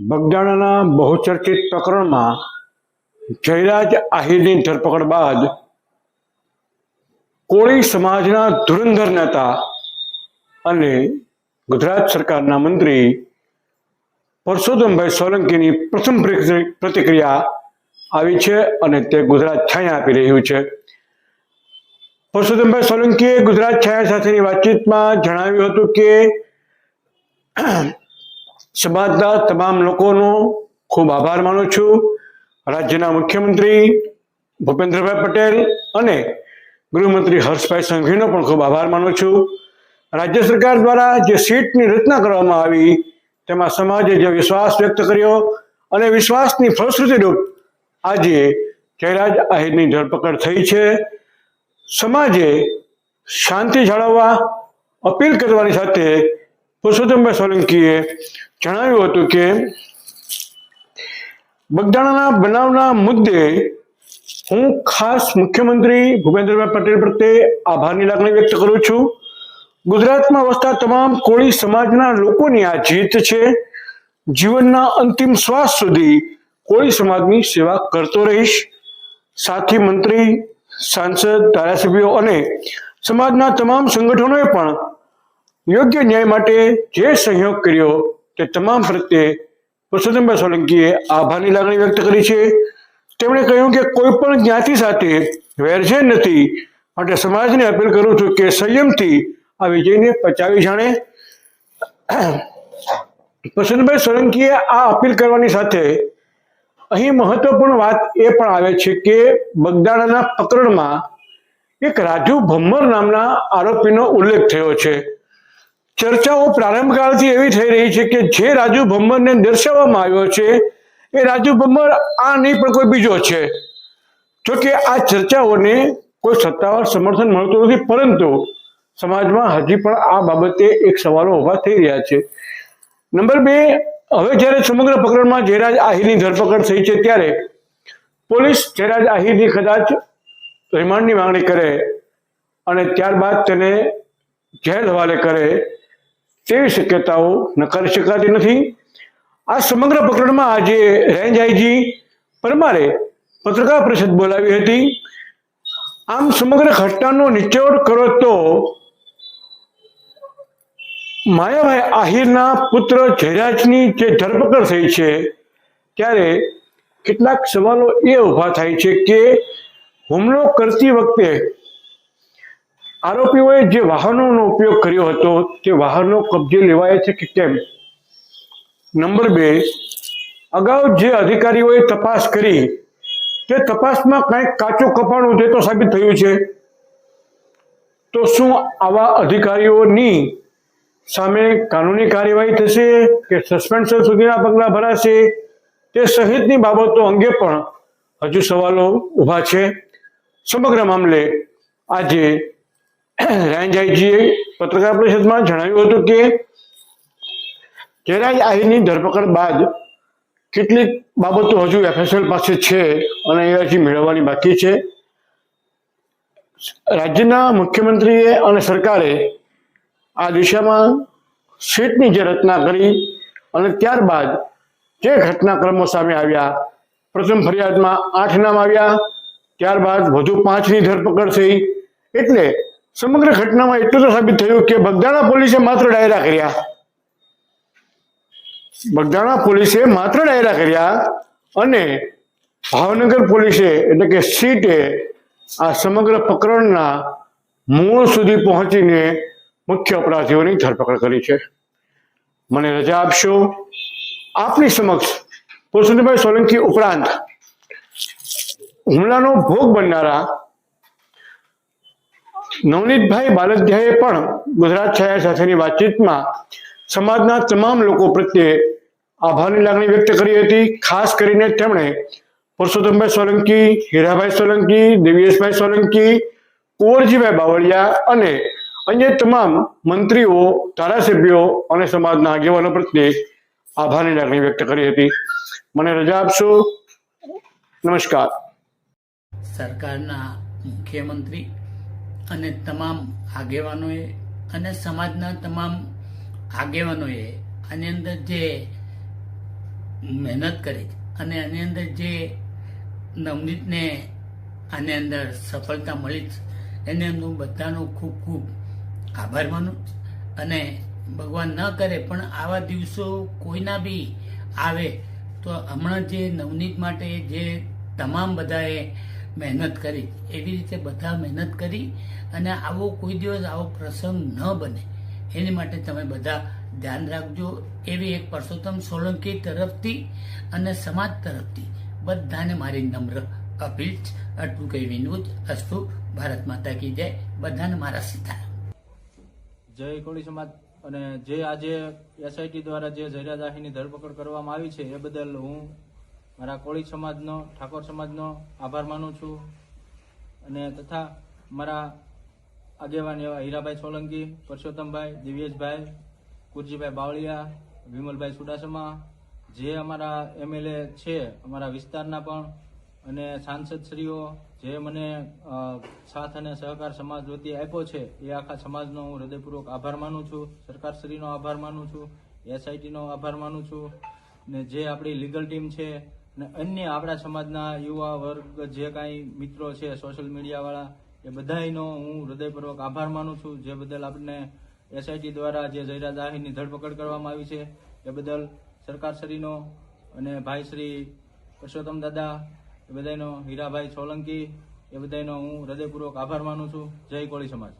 બગદાણાના બહુચર્ચિત પ્રકરણમાં જયરાજ આહિરની ધરપકડ બાદ કોળી સમાજના ધુરંધર નેતા અને ગુજરાત સરકારના મંત્રી પરસોત્તમભાઈ સોલંકીની પ્રથમ પ્રતિક્રિયા આવી છે અને તે ગુજરાત છાયા આપી રહ્યું છે. પરસોત્તમભાઈ સોલંકીએ ગુજરાત છાયા સાથેની વાતચીતમાં જણાવ્યું હતું કે સમાજના તમામ લોકોનો ખૂબ આભાર માનું છું. રાજ્યના મુખ્યમંત્રી ભૂપેન્દ્રભાઈ પટેલ અને ગૃહમંત્રી હર્ષભાઈ સંઘવીનો પણ ખૂબ આભાર માનું છું. રાજ્ય સરકાર દ્વારા જે સીટની રચના કરવામાં આવી, તેમાં સમાજે જે વિશ્વાસ વ્યક્ત કર્યો અને વિશ્વાસની ફળશ્રુતિરૂપ આજે જયરાજ આહિરની ધરપકડ થઈ છે. સમાજે શાંતિ જાળવવા અપીલ કરવાની સાથે પુરુષોત્તમભાઈ સોલંકીએ જણાવ્યું હતું કે બગદાણાના બનાવના મુદ્દે હું ખાસ મુખ્યમંત્રી ભૂપેન્દ્રભાઈ પટેલ પ્રત્યે આભારની લાગણી વ્યક્ત કરું છું. ગુજરાતમાં વસતા તમામ કોળી સમાજના લોકોની આ જીત છે. જીવનના અંતિમ શ્વાસ સુધી કોળી સમાજની સેવા કરતો રહીશ. સાથી મંત્રી, સાંસદ, ધારાસભ્યો અને સમાજના તમામ સંગઠનોએ પણ યોગ્ય ન્યાય માટે જે સહયોગ કર્યો તે તમામ પ્રત્યે પુરુષોત્તમભાઈ સોલંકીએ આભારની લાગણી વ્યક્ત કરી છે. તેમણે કહ્યું કે કોઈ પણ જ્ઞાતિ સાથે વેરઝેર નથી, માટે સમાજને અપીલ કરું છું કે સંયમથી આ વિજયને પચાવી જાણે. પ્રસન્નભાઈ સોલંકીએ આ અપીલ કરવાની સાથે અહીં મહત્વપૂર્ણ વાત એ પણ આવે છે કે બગદાણાના પ્રકરણમાં એક રાજુ ભમ્મર નામના આરોપીનો ઉલ્લેખ થયો છે. ચર્ચાઓ પ્રારંભકાળથી એવી થઈ રહી છે કે જે રાજુ ભમ્મરને દર્શાવવામાં આવ્યો છે, એ રાજુ ભમ્મર આ નહીં પણ કોઈ બીજો છે. જો કે આ ચર્ચાઓને કોઈ સત્તાવાર સમર્થન મળતું નથી, પરંતુ સમાજમાં હજી પણ આ બાબતે એક સવાલો ઊભા થઈ રહ્યા છે. નંબર બે, હવે જ્યારે સમગ્ર પ્રકરણમાં જયરાજ આહિરની ધરપકડ થઈ છે ત્યારે પોલીસ જયરાજ આહિરની કદાચ રિમાન્ડની માંગણી કરે અને ત્યારબાદ તેને જેલ હવાલે કરે તેવી શક્યતાઓ નકારી શકાતી નથી. આ સમગ્ર પ્રકરણમાં આજે રેન્જ આઈજી પરમારે પત્રકાર પરિષદ બોલાવી હતી. આમ સમગ્ર ઘટનાનો નિચોડ કરો તો માયાભાઈ આહિરના પુત્ર જયરાજની જે ધરપકડ થઈ છે, ત્યારે કેટલાક સવાલો એ ઊભા થાય છે કે હુમલો કરતી વખતે આરોપીઓએ જે વાહનોનો ઉપયોગ કર્યો હતો તે વાહનો કબજે લેવાયા છે કે કેમ? નંબર બે, અગાઉ જે અધિકારીઓએ તપાસ કરી, તે તપાસમાં કંઈક કાચું કપાણું તે તો સાબિત થયું છે. તો શું આવા અધિકારીઓની સામે કાનૂની કાર્યવાહી થશે કે સસ્પેન્શન સુધીના પગલાં ભરાશે? તે સહિતની બાબતો અંગે પણ હજુ સવાલો ઊભા છે. સમગ્ર મામલે આજે રેન્જ આઈજીએ પત્રકાર પરિષદમાં જણાવ્યું હતું કે જયરાજ આહિરની ધરપકડ બાદ કેટલીક બાબતો હજુ એફએસએલ પાસે છે અને એ હજી મેળવવાની બાકી છે. રાજ્યના મુખ્યમંત્રીએ અને સરકારે આ દિશામાં સીટની જે રચના કરી અને ત્યારબાદ જે ઘટનાક્રમો સામે આવ્યા, પ્રથમ ફરિયાદમાં આઠ નામ આવ્યા, ત્યારબાદ વધુ પાંચની ધરપકડ થઈ. એટલે સમગ્ર ઘટનામાં એટલું તો સાબિત થયું કે બગદાણા પોલીસે માત્ર ડાયરા કર્યા. બગદાણા પોલીસે માત્ર ડાયરા કર્યા અને ભાવનગર પોલીસે એટલે કે સીટે આ સમગ્ર પ્રકરણના મૂળ સુધી પહોંચીને મુખ્ય અપરાધીઓની ધરપકડ કરી છે. મને રજા આપશો? આપની સમક્ષ પુરુષોત્તમભાઈ સોલંકી ઉપરાંત હુમલાનો ભોગ બનનારા નવનીતભાઈ બાલધ્યાએ પણ ગુજરાત છાયા સાથેની વાતચીતમાં સમાજના તમામ લોકો પ્રત્યે આભારની લાગણી વ્યક્ત કરી હતી. ખાસ કરીને તેમણે પુરુષોત્તમભાઈ સોલંકી, હીરાભાઈ સોલંકી, દિવ્યેશભાઈ સોલંકી, કુંવરજીભાઈ બાવળિયા અને અન્ય તમામ મંત્રીઓ, ધારાસભ્યો અને સમાજના આગેવાનો પ્રત્યે આભારની લાગણી વ્યક્ત કરી હતી. મને રજા આપશો? નમસ્કાર. સરકારના મુખ્યમંત્રી અને તમામ આગેવાનોએ અને સમાજના તમામ આગેવાનોએ આની અંદર જે મહેનત કરી અને આની અંદર જે નવનીતને આની અંદર સફળતા મળી એને હું બધાનો ખૂબ ખૂબ આભાર માનું અને ભગવાન ન કરે પણ આવા દિવસો કોઈના બી આવે તો હમણાં જે નવનીત માટે જે તમામ બધાએ મહેનત કરી. એવી રીતે બધા મહેનત કરી અને આવો કોઈ દિવસ આવો પ્રસંગ ન બને. એની માટે તમે બધા ધ્યાન રાખજો. એવી એક પરસોત્તમ સોલંકી તરફથી અને સમાજ તરફથી બધાને મારી નમ્ર અપીલ. આટલું કહી વિનોદ. અસ્તુ. ભારત માતા કી જય. બધાને મારા સીતારામ જય કોળી સમાજ અને જે આજે એસઆઈટી દ્વારા જે ઝૈરા દાહીની ધરપકડ કરવામાં આવી છે, એ બદલ હું મારા કોળી સમાજનો, ઠાકોર સમાજનો આભાર માનું છું. અને તથા મારા આગેવાન એવા હીરાભાઈ સોલંકી, પરસોત્તમભાઈ, દિવ્યેશભાઈ, કુરજીભાઈ બાવળિયા, વિમલભાઈ સુડાસમા, જે અમારા એમએલએ છે, અમારા વિસ્તારના પણ, અને સાંસદશ્રીઓ જે મને સાથ અને સહકાર સમાજ વતી આપ્યો છે, એ આખા સમાજનો હું હૃદયપૂર્વક આભાર માનું છું. સરકારશ્રીનો આભાર માનું છું. એસઆઈટીનો આભાર માનું છું. ને જે આપણી લીગલ ટીમ છે ને અન્ય આપણા સમાજના યુવા વર્ગ, જે કાંઈ મિત્રો છે સોશિયલ મીડિયાવાળા એ બધાયનો હું હૃદયપૂર્વક આભાર માનું છું. જે બદલ આપણને એસઆઈટી દ્વારા જે જયરા દાહીની ધરપકડ કરવામાં આવી છે, એ બદલ સરકારશ્રીનો અને ભાઈ શ્રી પરસોત્તમ દાદા, એ બધાનો હીરાભાઈ સોલંકી, એ બધાનો હું હૃદયપૂર્વક આભાર માનું છું. જય કોળી સમાજ.